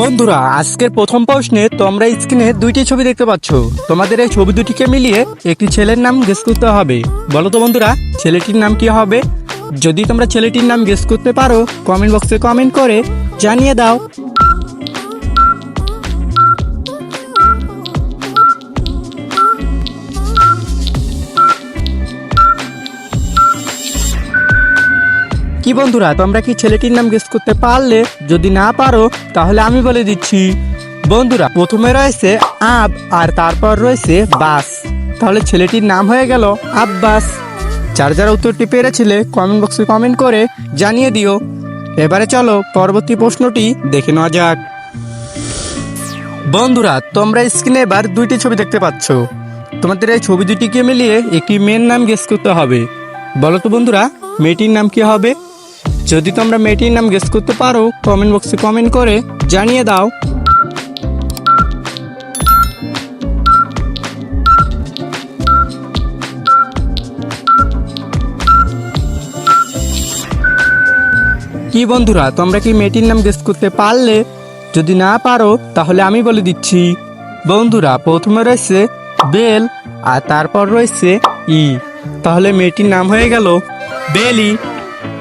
বন্ধুরা, আজকের প্রথম প্রশ্নে তোমরা স্ক্রিনে দুইটি ছবি দেখতে পাচ্ছ। তোমাদের এই ছবি দুটিকে মিলিয়ে একটি ছেলের নাম গেস করতে হবে। বলো তো বন্ধুরা, ছেলেটির নাম কি হবে? যদি তোমরা ছেলেটির নাম গেস করতে পারো কমেন্ট বক্সে কমেন্ট করে জানিয়ে দাও কি বন্ধুরা, তোমরা কি ছেলেটির নাম গেস করতে পারলে? যদি না পারো, তাহলে আমি বলে দিচ্ছি। বন্ধুরা, প্রথমে রয়েছে আব আর তারপর রয়েছে বাস। তাহলে ছেলেটির নাম হয়ে গেল আব্বাস। যার যারা উত্তরটি পেরেছিলে কমেন্ট বক্সে কমেন্ট করে জানিয়ে দিও। এবারে চলো, পরবর্তী প্রশ্নটি দেখে নেওয়া যাক। বন্ধুরা, তোমরা স্ক্রিনে এবার দুইটি ছবি দেখতে পাচ্ছ। তোমাদের এই ছবি দুটিকে মিলিয়ে একটি মেয়ের নাম গেস করতে হবে। বলো তো বন্ধুরা, মেয়েটির নাম কি হবে? যদি তোমরা মেয়েটির নাম গেস করতে পারো কমেন্ট বক্সে কমেন্ট করে জানিয়ে দাও। কি বন্ধুরা, তোমরা কি মেয়েটির নাম গেস করতে পারলে? যদি না পারো, তাহলে আমি বলে দিচ্ছি। বন্ধুরা, প্রথমে রয়েছে বেল, আর তারপর রয়েছে ই। তাহলে মেয়েটির নাম হয়ে গেল বেলি।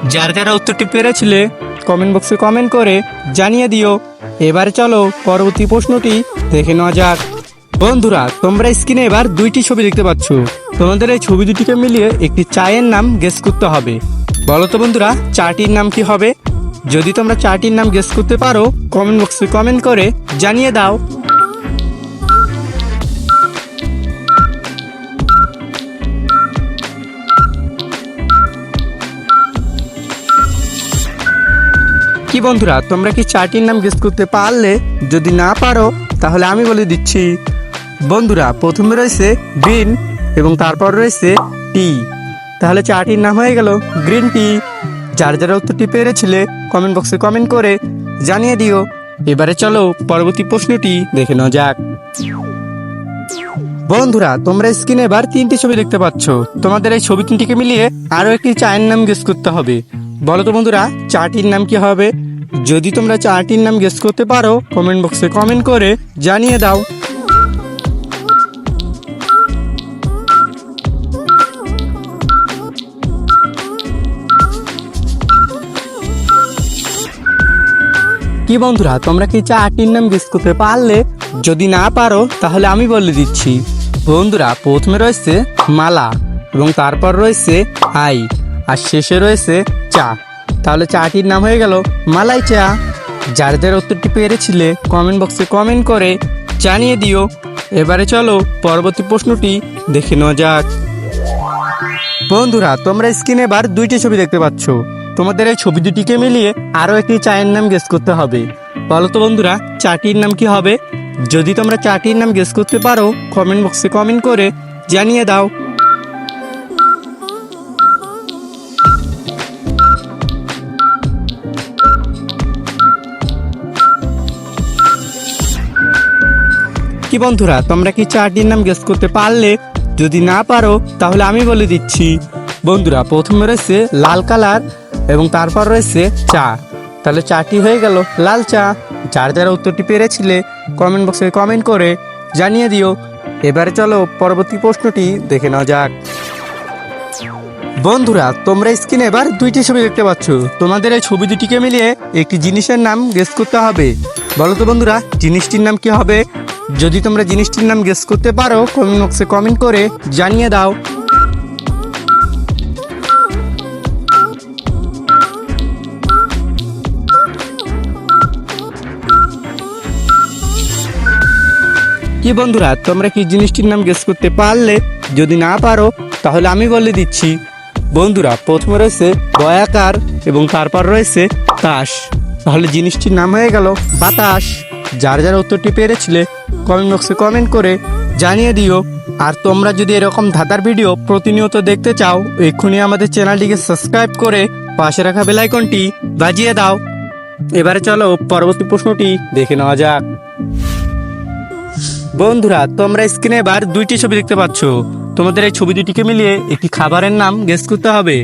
যার যারা উত্তরটি পেরেছিলে কমেন্ট বক্সে কমেন্ট করে জানিয়ে দিও। এবারে চলো পরবর্তী প্রশ্নটি দেখে নেওয়া যাক। বন্ধুরা, তোমরা স্ক্রিনে এবার দুইটি ছবি দেখতে পাচ্ছ। তোমাদের এই ছবি দুটিকে মিলিয়ে একটি চায়ের নাম গেস করতে হবে। বলো তো বন্ধুরা, চাটির নাম কি হবে? যদি তোমরা চাটির নাম গেস করতে পারো কমেন্ট বক্সে কমেন্ট করে জানিয়ে দাও। কি বন্ধুরা, তোমরা কি চারটির নাম গেস করতে পারলে? যদি না পারো, তাহলে আমি বলে দিচ্ছি। বন্ধুরা, প্রথমে রয়েছে গ্রিন এবং তারপর রয়েছে টি তাহলে চাটির নাম হয়ে গেল গ্রিন টি যার যারা উত্তরটি পেরেছিলে কমেন্ট বক্সে কমেন্ট করে জানিয়ে দিও। এবারে চলো পরবর্তী প্রশ্নটি দেখে নেওয়া যাক। বন্ধুরা, তোমরা স্ক্রিনে এবার তিনটি ছবি দেখতে পাচ্ছ। তোমাদের এই ছবি তিনটিকে মিলিয়ে আরও একটি চায়ের নাম গেস করতে হবে। বলো তো বন্ধুরা চাটির নাম কি হবে? যদি তোমরা চাটির নাম গেস করতে পারো কমেন্ট বক্সে কমেন্ট করে জানিয়ে দাও। কি বন্ধুরা, তোমরা কি চাটির নাম গেস করতে পারলে? যদি না পারো, তাহলে আমি বলে দিচ্ছি। বন্ধুরা, প্রথমে রয়েছে মালা এবং তারপর রয়েছে আই, আর শেষে রয়েছে চা। তাহলে চাটির নাম হয়ে গেল মালাই চা। যার যার উত্তরটি পেরেছিলে কমেন্ট বক্সে কমেন্ট করে জানিয়ে দিও। এবারে চলো পরবর্তী প্রশ্নটি দেখে নেওয়া যাক। বন্ধুরা, তোমরা স্ক্রিনে এবার দুইটি ছবি দেখতে পাচ্ছ। তোমাদের এই ছবি দুটিকে মিলিয়ে আরও একটি চায়ের নাম গেস করতে হবে। বলো তো বন্ধুরা, চাটির নাম কি হবে? যদি তোমরা চাটির নাম গেস করতে পারো কমেন্ট বক্সে কমেন্ট করে জানিয়ে দাও। কি বন্ধুরা, তোমরা কি চাটির নাম গেস করতে পারলে? যদি না পারো, তাহলে আমি বলে দিচ্ছি। বন্ধুরা, প্রথমে রয়েছে লাল কালার এবং তারপর রয়েছে চা। তাহলে চাটি হয়ে গেল লাল চা। যার যারা উত্তরটি পেরেছিলে কমেন্ট বক্সে কমেন্ট করে জানিয়ে দিও। এবারে চলো পরবর্তী প্রশ্নটি দেখে নেওয়া যাক। বন্ধুরা, তোমরা স্ক্রিনে এবার দুইটি ছবি দেখতে পাচ্ছ। তোমাদের এই ছবি দুটিকে মিলিয়ে একটি জিনিসের নাম গেস করতে হবে। বলো তো বন্ধুরা, জিনিসটির নাম কি হবে? যদি তোমরা জিনিসটির নাম গেস করতে পারো কমেন্ট বক্সে কমেন্ট করে জানিয়ে দাও। কি বন্ধুরা, তোমরা কি জিনিসটির নাম গেস করতে পারলে? যদি না পারো, তাহলে আমি বলে দিচ্ছি। বন্ধুরা, প্রথমে রয়েছে বয়াকার এবং তারপর রয়েছে তাস। তাহলে জিনিসটির নাম হয়ে গেল বাতাস। যার যার উত্তরটি পেরেছিলে কমেন্ট বক্সে কমেন্ট করে জানিয়ে দিও। আর তোমরা যদি এরকম ধাঁধার ভিডিও প্রতিনিয়ত দেখতে চাও, এক্ষুনি আমাদের চ্যানেলটিকে সাবস্ক্রাইব করে পাশে রাখা বেলাইকনটি বাজিয়ে দাও। এবারে চলো পরবর্তী প্রশ্নটি দেখে নেওয়া যাক। বন্ধুরা, তোমরা স্ক্রিনে এবার দুইটি ছবি দেখতে পাচ্ছ। তোমাদের এই ছবি দুটিকে মিলিয়ে একটি খাবারের নাম গেস করতে হবে।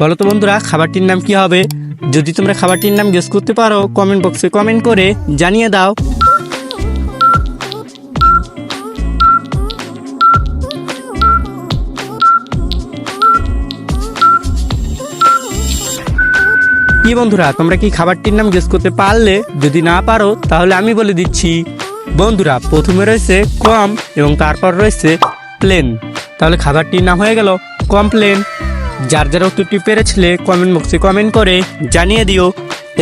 বলো তো বন্ধুরা, খাবারটির নাম কি হবে? যদি তোমরা খাবারটির নাম গেস করতে পারো, কমেন্ট বক্সে কমেন্ট করে জানিয়ে দাও। কি বন্ধুরা, তোমরা কি খাবারটির নাম গেস করতে পারলে? যদি না পারো, তাহলে আমি বলে দিচ্ছি। বন্ধুরা, প্রথমে রয়েছে কম এবং তারপর রয়েছে প্লেন। তাহলে খাবারটির নাম হয়ে গেল কমপ্লেন যার যারা উত্তরটি পেরেছিলে কমেন্ট বক্সে কমেন্ট করে জানিয়ে দিও।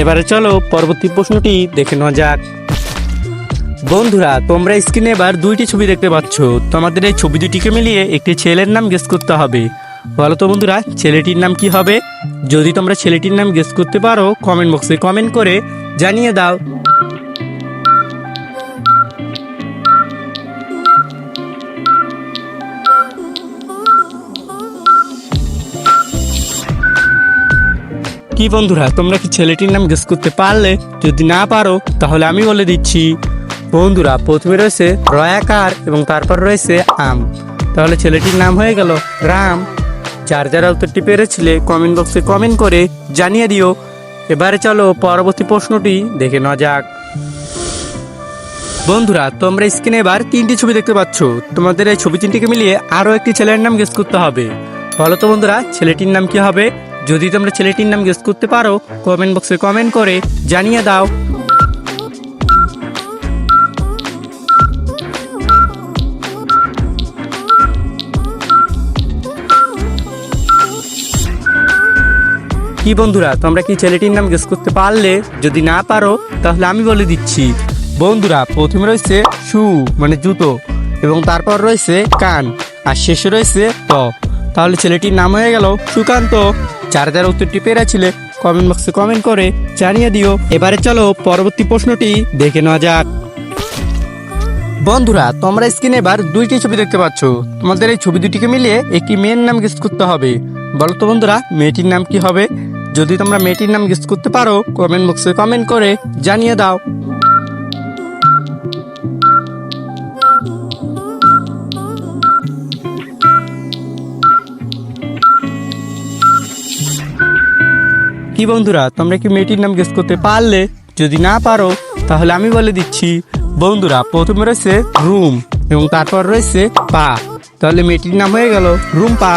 এবারে চলো পরবর্তী প্রশ্নটি দেখে নেওয়া যাক। বন্ধুরা, তোমরা স্ক্রিনে এবার দুইটি ছবি দেখতে পাচ্ছ। তোমাদের এই ছবি দুটিকে মিলিয়ে একটি ছেলের নাম গেস করতে হবে। বলো তো বন্ধুরা, ছেলেটির নাম কি হবে? যদি তোমরা ছেলেটির নাম গেস করতে পারো কমেন্ট বক্সে কমেন্ট করে জানিয়ে দাও। কি বন্ধুরা, তোমরা কি ছেলেটির নাম গেস করতে পারলে? যদি না পারো, তাহলে আমি বলে দিচ্ছি। বন্ধুরা, প্রথমে রয়েছে রয়াকার এবং তারপর রয়েছে আম। তাহলে ছেলেটির নাম হয়ে গেল রাম। যার যারা উত্তরটি পেরেছিলে কমেন্ট বক্সে কমেন্ট করে জানিয়ে দিও। এবারে চলো পরবর্তী প্রশ্নটি দেখে নেওয়া যাক। বন্ধুরা, তোমরা স্ক্রিনে এবার তিনটি ছবি দেখতে পাচ্ছ। তোমাদের এই ছবি তিনটিকে মিলিয়ে আরও একটি ছেলের নাম গেস করতে হবে। বলো তো বন্ধুরা, ছেলেটির নাম কি হবে? যদি তোমরা ছেলেটির নাম গেস করতে পারো কমেন্ট বক্সে কমেন্ট করে জানিয়ে দাও। কি বন্ধুরা, তোমরা কি ছেলেটির নাম গেস করতে পারলে? যদি না পারো, তাহলে আমি বলে দিচ্ছি। বন্ধুরা, প্রথমে রয়েছে শু মানে জুতো, এবং তারপর রয়েছে কান, আর শেষে রয়েছে ত। তাহলে ছেলেটির নাম হয়ে গেল সুকান্ত। যার যারা উত্তরটি পেরেছিলে কমেন্ট বক্সে কমেন্ট করে জানিয়ে দিও। এবারে চলো পরবর্তী প্রশ্নটি দেখে নেওয়া যাক। বন্ধুরা, তোমরা স্ক্রিনে এবার দুইটি ছবি দেখতে পাচ্ছ। তোমাদের এই ছবি দুটিকে মিলিয়ে একটি মেয়ের নাম গেস্ট করতে হবে। বলো তো বন্ধুরা, মেয়েটির নাম কি হবে? যদি তোমরা মেয়েটির নাম গেস্ট করতে পারো কমেন্ট বক্সে কমেন্ট করে জানিয়ে দাও। কি বন্ধুরা, তোমরা কি মেয়েটির নাম গেস করতে পারলে? যদি না পারো, তাহলে আমি বলে দিচ্ছি, বন্ধুরা, প্রথমে রয়েছে রুম এবং তারপর রয়েছে পা। তাহলে মেয়েটির নাম হয়ে গেল রুম পা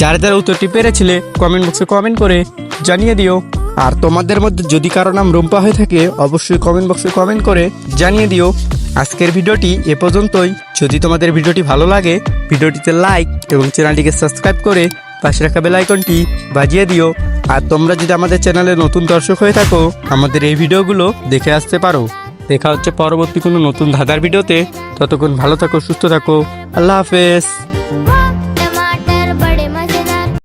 যারা যারা উত্তরটি পেরেছিলে কমেন্ট বক্সে কমেন্ট করে জানিয়ে দিও। আর তোমাদের মধ্যে যদি কারও নাম রুম্পা হয়ে থাকে, অবশ্যই কমেন্ট বক্সে কমেন্ট করে জানিয়ে দিও। আজকের ভিডিওটি এ পর্যন্তই। যদি তোমাদের ভিডিওটি ভালো লাগে, ভিডিওটিতে লাইক এবং চ্যানেলটিকে সাবস্ক্রাইব করে পাশে রাখা বেল আইকনটি বাজিয়ে দিও। আর তোমরা যদি আমাদের চ্যানেলে নতুন দর্শক হয়ে থাকো, আমাদের এই ভিডিওগুলো দেখে আসতে পারো। দেখা হচ্ছে পরবর্তী কোনো নতুন ধাঁধার ভিডিওতে। ততক্ষণ ভালো থাকো, সুস্থ থাকো। আল্লাহ হাফেজ।